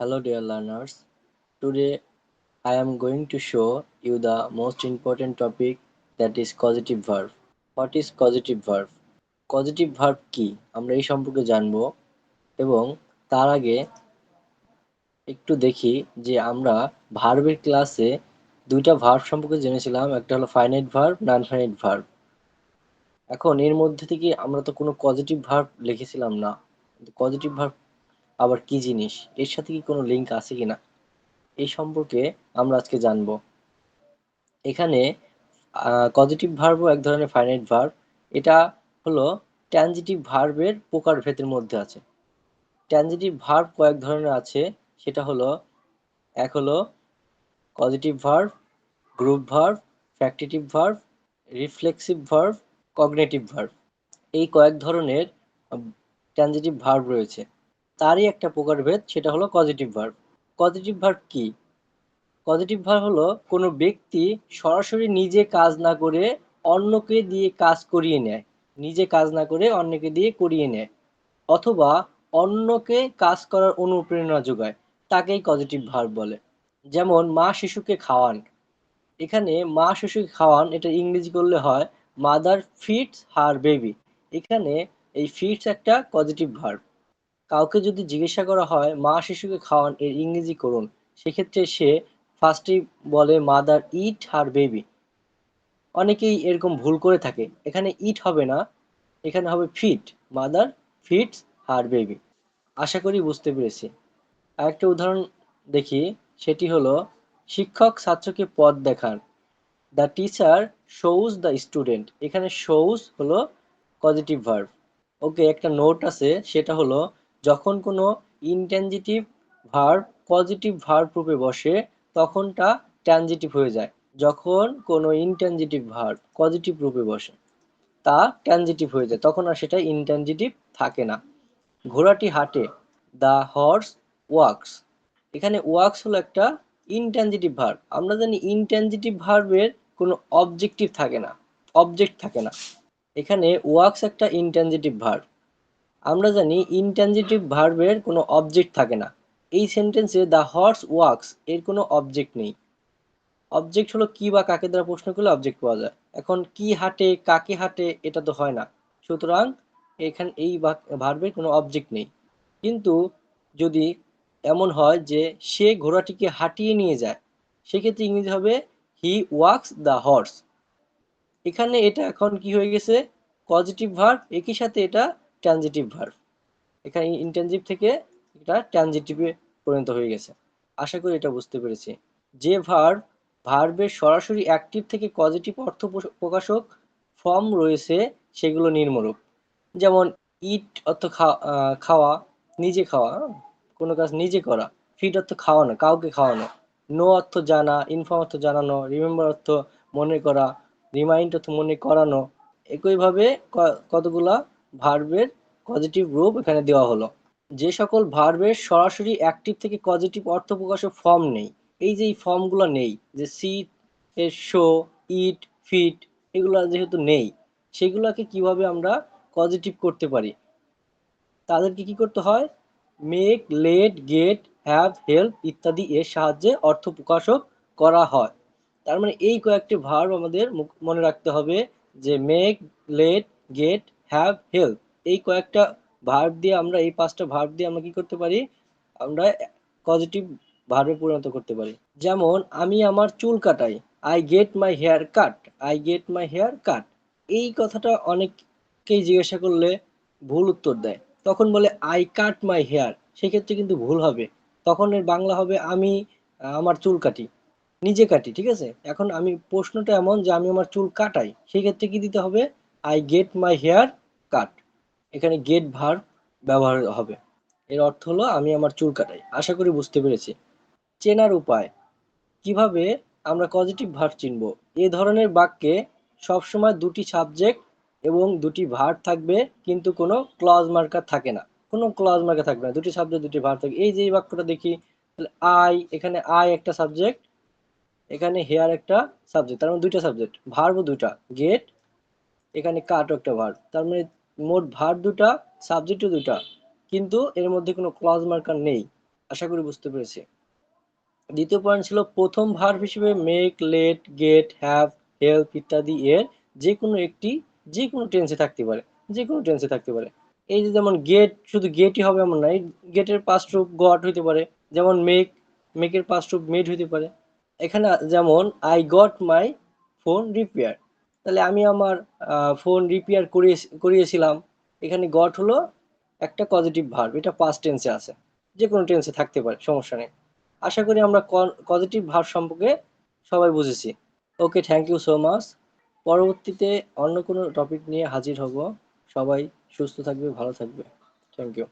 Hello, dear learners. Today, I am going to show you the most important topic, that is causative verb. What is causative verb? Causative verb কি আমরা এই সম্পর্কে জানব, এবং তার আগে একটু দেখি যে আমরা ভার্বের ক্লাসে দুইটা ভার্ব সম্পর্কে জেনেছিলাম, একটা হলো finite verb non finite verb এখন এর মধ্যে থেকে আমরা তো কোনো পজিটিভ ভার্ব লিখেছিলাম না পজিটিভ ভার্ব আবার কি জিনিস? এর সাথে কি কোনো লিঙ্ক আছে কিনা? এই সম্পর্কে আমরা আজকে জানব। এখানে পজিটিভ ভার্বও এক ধরনের ফাইনাইট ভার্ব এটা হলো ট্যানজিটিভ ভার্বের প্রকারভেদের মধ্যে আছে। ট্যানজিটিভ ভার্ব কয়েক ধরনের আছে। সেটা হলো, এক হলো positive verb group verb factitive verb reflexive verb cognitive verb এই কয়েক ধরনের ট্যানজিটিভ ভার্ব রয়েছে। তারই একটা প্রকারভেদ, সেটা হলো পজিটিভ ভার্ব পজিটিভ ভার্ব কি? পজিটিভ ভার্ব হলো কোনো ব্যক্তি সরাসরি নিজে কাজ না করে অন্যকে দিয়ে কাজ করিয়ে নেয়। নিজে কাজ না করে অন্যকে দিয়ে করিয়ে নেয়। অথবা অন্যকে কাজ করার অনুপ্রেরণা যোগায়, তাকেই পজিটিভ ভার্ব বলে। যেমন, মা শিশুকে খাওয়ান। এখানে মা শিশুকে খাওয়ান, এটা ইংরেজি করলে হয় মাদার ফিটস হার বেবি এখানে এই ফিটস একটা পজিটিভ ভার্ব কাউকে যদি জিজ্ঞাসা করা হয়, মা শিশুকে খাওয়ান, এর ইংরেজি করুন, সেক্ষেত্রে সে ফার্স্টেই বলে মাদার ইট হার বেবি অনেকেই এরকম ভুল করে থাকে। এখানে ইট হবে না, এখানে হবে feed mother feed her baby আশা করি বুঝতে পেরেছি। আরেকটা উদাহরণ দেখি, সেটি হলো, শিক্ষক ছাত্রকে পথ দেখান। The teacher shows the student এখানে শোজ হলো পজিটিভ ভার্ব ওকে একটা নোট আছে, সেটা হলো যখন কোনো ইনট্যানজিটিভ ভার্ব পজিটিভ ভার্ব রূপে বসে, তখনটা ট্যানজিটিভ হয়ে যায়। যখন কোনো ইনট্যানজিটিভ ভার্ব পজিটিভ রূপে বসে, তা ট্যানজিটিভ হয়ে যায়। তখন আর সেটা ইনট্যানজিটিভ থাকে না। ঘোড়াটি হাঁটে। দ্য হর্স ওয়াক্স এখানে ওয়াক্স হলো একটা ইনট্যানজিটিভ ভার্ব আমরা জানি ইনট্যানজিটিভ ভার্বের কোনো অবজেক্টিভ থাকে না। অবজেক্ট থাকে না। এখানে ওয়াক্স একটা ইনট্যানজিটিভ ভার্ব আমরা জানি ইনট্যানজিটিভ ভার্বের কোনো অবজেক্ট থাকে না। এই সেন্টেন্সে দ্য হর্স ওয়াক্স এর কোনো অবজেক্ট নেই। অবজেক্ট হলো কি বা কাকে দ্বারা প্রশ্ন করলে অবজেক্ট পাওয়া যায়। এখন কি হাঁটে, কাকে হাঁটে, এটা তো হয় না। সুতরাং এখানে এই ভার্বের কোনো অবজেক্ট নেই। কিন্তু যদি এমন হয় যে সে ঘোড়াটিকে হাঁটিয়ে নিয়ে যায়, সেক্ষেত্রে ইংরেজি হবে হি ওয়াক্স দ্য হর্স এখানে এটা এখন কি হয়ে গেছে? পজিটিভ ভার্ব একই সাথে এটা ট্রানজিটিভ ভার্ব এখানে ইনটেনজিভ থেকে এটা ট্রানজিটিভে পরিণত হয়ে গেছে। আশা করি এটা বুঝতে পেরেছি। যে ভার্ব ভার্বের সরাসরি অ্যাক্টিভ থেকে পজিটিভ অর্থ প্রকাশক ফর্ম রয়েছে, সেগুলো নির্মরূপ। যেমন ইট অর্থ খাওয়া, নিজে খাওয়া কোনো কাজ নিজে করা। ফিট অর্থ খাওয়ানো, কাউকে খাওয়ানো। নো অর্থ জানা, ইনফর্ম অর্থ জানানো, রিমেম্বার অর্থ মনে করা, রিমাইন্ড অর্থ মনে করানো। একইভাবে কতগুলা? ভার্বের পজিটিভ রূপ এখানে দেওয়া হলো। যে সকল ভার্বের সরাসরি অ্যাক্টিভ থেকে পজিটিভ অর্থ প্রকাশের ফর্ম নেই। এই যে এই ফর্মগুলো নেই, যে সিট এর শো ইট ফিট এগুলো যেহেতু নেই, সেগুলোকে কীভাবে আমরা পজিটিভ করতে পারি? তাদেরকে কি করতে হয়? Make let get have help ইত্যাদি এর সাহায্যে অর্থ প্রকাশক করা হয়। তার মানে এই কয়েকটি ভার্ব আমাদের মনে রাখতে হবে যে make let get have help এই কয়েকটা ভার্ব দিয়ে আমরা, এই পাঁচটা ভার্ব দিয়ে আমরা কি করতে পারি? আমরা পজিটিভ ভার্বে পরিণত করতে পারি। যেমন, আমি আমার চুল কাটাই। I get my hair cut I get my hair cut এই কথাটা অনেককেই জিজ্ঞাসা করলে ভুল উত্তর দেয়। তখন বলে আই কাট মাই হেয়ার সেক্ষেত্রে কিন্তু ভুল হবে। তখন এর বাংলা হবে, আমি আমার চুল কাটি। নিজে কাটি, ঠিক আছে? এখন আমি প্রশ্নটা এমন যে, আমি আমার চুল কাটাই। সেক্ষেত্রে কি দিতে হবে? I get my hair cut. এখানে গেট ভার ব্যবহার হবে। এর অর্থ হলো আমি আমার চুল কাটাই। আশা করি বুঝতে পেরেছি। চেনার উপায়। কীভাবে আমরা পজিটিভ ভার চিনব? এ ধরনের বাক্যে সবসময় দুটি সাবজেক্ট এবং দুটি ভার থাকবে, কিন্তু কোনো ক্লজ মার্কার থাকে না। কোনো ক্লজ মার্কার থাকবে না। দুটি সাবজেক্ট দুটি ভার থাকবে। এই যে এই বাক্যটা দেখি, তাহলে আই এখানে আই একটা সাবজেক্ট এখানে হেয়ার একটা সাবজেক্ট তার মানে দুইটা সাবজেক্ট ভার্ব দুটা গেট এখানে কাটও একটা ভার্ব তার মানে মোট ভার দুটা সাবজেক্টও দুটা। কিন্তু এর মধ্যে কোনো ক্লজ মার্কার নেই। আশা করি বুঝতে পেরেছি। দ্বিতীয় পয়েন্ট ছিল প্রথম ভার্ব হিসেবে make let get have help ইত্যাদি এর যে কোনো একটি যে কোনো টেন্সে থাকতে পারে। যে কোনো টেন্সে থাকতে পারে। এই যে যেমন গেট শুধু গেটই হবে এমন নাই গেটের পাস্ট রূপ গট হইতে পারে। যেমন মেক মেকের পাস্ট রূপ মেড হইতে পারে। এখানে যেমন I got my phone repair তাহলে আমি আমার ফোন রিপেয়ার করিয়ে, করিয়েছিলাম। এখানে গট হলো একটা পজিটিভ ভার্ব এটা পাস্ট টেন্সে আছে। যে কোনো টেন্সে থাকতে পারে, সমস্যা নেই। আশা করি আমরা পজিটিভ ভার্ব সম্পর্কে সবাই বুঝেছি। Okay thank you so much পরবর্তীতে অন্য কোনো টপিক নিয়ে হাজির হব। সবাই সুস্থ থাকবে, ভালো থাকবে। Thank you